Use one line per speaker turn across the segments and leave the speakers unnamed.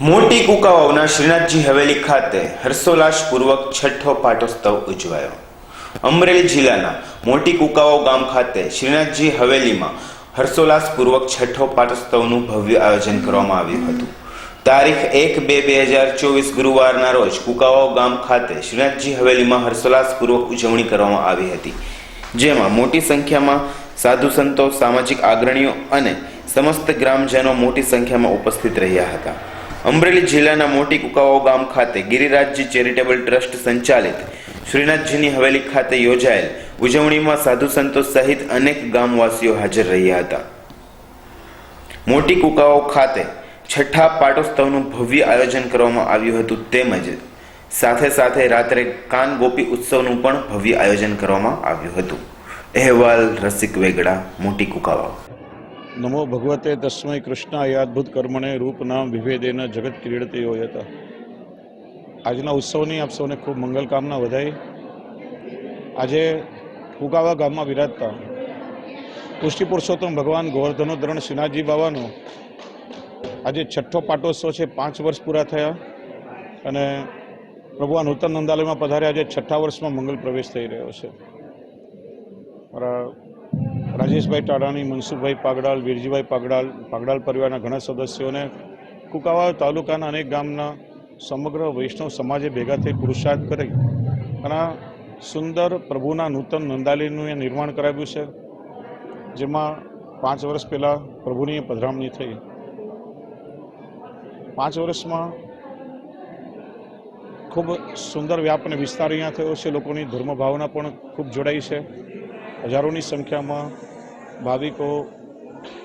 મોટી કુકાવાઓના શ્રીનાથજી હવેલી ખાતે હર્ષોલ્લાસપૂર્વક છઠ્ઠો પાટોત્સવ ઉજવાયો. અમરેલી જિલ્લાના મોટી કુકાવાઓ ગામ ખાતે શ્રીનાથજી હવેલીમાં હર્ષોલ્લાસપૂર્વક છઠ્ઠો પાટોત્સવનું ભવ્ય આયોજન કરવામાં આવ્યું હતું. તારીખ એક બે બે હજાર ચોવીસ ગુરુવારના રોજ કુકાવાઓ ગામ ખાતે શ્રીનાથજી હવેલીમાં હર્ષોલ્લાસપૂર્વક ઉજવણી કરવામાં આવી હતી. જેમાં મોટી સંખ્યામાં સાધુ સંતો, સામાજિક અગ્રણીઓ અને સમસ્ત ગ્રામજનો મોટી સંખ્યામાં ઉપસ્થિત રહ્યા હતા. અમરેલી જિલ્લાના મોટી કુકાવાઓ ગામ ખાતે ગિરિરાજજી ચેરિટેબલ ટ્રસ્ટ સંચાલિત શ્રીનાથજીની હવેલી ખાતે યોજાયેલ ઉજવણીમાં સાધુ સંતો સહિત અનેક ગામવાસીઓ હાજર રહ્યા હતા. મોટી કુકાઓ ખાતે છઠ્ઠા પાટોત્સવનું ભવ્ય આયોજન કરવામાં આવ્યું હતું તેમજ સાથે સાથે રાત્રે કાન ગોપી ઉત્સવનું પણ ભવ્ય આયોજન કરવામાં આવ્યું હતું. અહેવાલ રસિક વેગડા, મોટી કુકાવાવ.
નમો ભગવતે તસ્મય કૃષ્ણાય અદ્ભુત કર્મણે રૂપ નામ વિભેદેન જગત ક્રીડતે હતા આજના ઉત્સવની આપ સૌને ખૂબ મંગલ કામના વધાઈ આજે કુકાવા ગામમાં વિરાજતા પુષ્ટિ પુરુષોત્તમ ભગવાન ગોવર્ધનોધરણ શ્રીનાથજી બાવાનો આજે છઠ્ઠો પાટોત્સવ છે, પાંચ વર્ષ પૂરા થયા અને આ નૂતન નંદાલયમાં પધાર્યા. આજે છઠ્ઠા વર્ષમાં મંગલ પ્રવેશ થઈ રહ્યો છે. મારા રાજેશભાઈ ટાડાણી મનસુખભાઈ પાગડાલ, વીરજીભાઈ પાગડાલ પાગડાલ પરિવારના ઘણા સદસ્યોને કુકાવા તાલુકાના અનેક ગામના સમગ્ર વૈષ્ણવ સમાજે ભેગા થઈ પુરુષાર્થ કરી અને સુંદર પ્રભુના નૂતન નંદાલયનું એ નિર્માણ કરાવ્યું છે, જેમાં પાંચ વર્ષ પહેલાં પ્રભુની પધરામણી થઈ. પાંચ વર્ષમાં ખૂબ સુંદર વ્યાપ અને વિસ્તાર અહીંયા થયો છે, લોકોની ધર્મ ભાવના પણ ખૂબ જોડાઈ છે. હજારોની સંખ્યામાં ભાવિકો,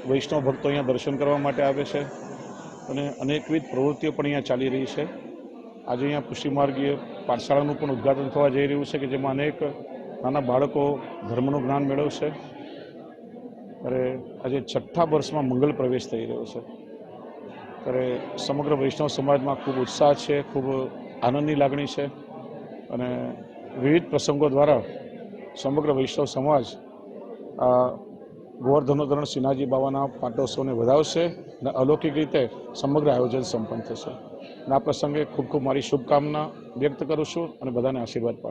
વૈષ્ણવ ભક્તો અહીંયા દર્શન કરવા માટે આવે છે અને અનેકવિધ પ્રવૃત્તિઓ પણ અહીંયા ચાલી રહી છે. આજે અહીંયા પુષ્ટિમાર્ગીય પાઠશાળાનું પણ ઉદ્ઘાટન થવા જઈ રહ્યું છે કે જેમાં અનેક નાના બાળકો ધર્મનું જ્ઞાન મેળવશે. ત્યારે આજે છઠ્ઠા વર્ષમાં મંગલ પ્રવેશ થઈ રહ્યો છે. ત્યારે સમગ્ર વૈષ્ણવ સમાજમાં ખૂબ ઉત્સાહ છે, ખૂબ આનંદની લાગણી છે અને વિવિધ પ્રસંગો દ્વારા સમગ્ર વૈષ્ણવ સમાજ આ ગોવર્ધનોધરણ શ્રીનાથજી બાબાના પાટોત્સવને વધાવશે અને અલૌકિક રીતે સમગ્ર આયોજન સંપન્ન થશે. અને આ પ્રસંગે ખૂબ ખૂબ મારી શુભકામના વ્યક્ત કરું છું અને બધાને આશીર્વાદ પાઠવું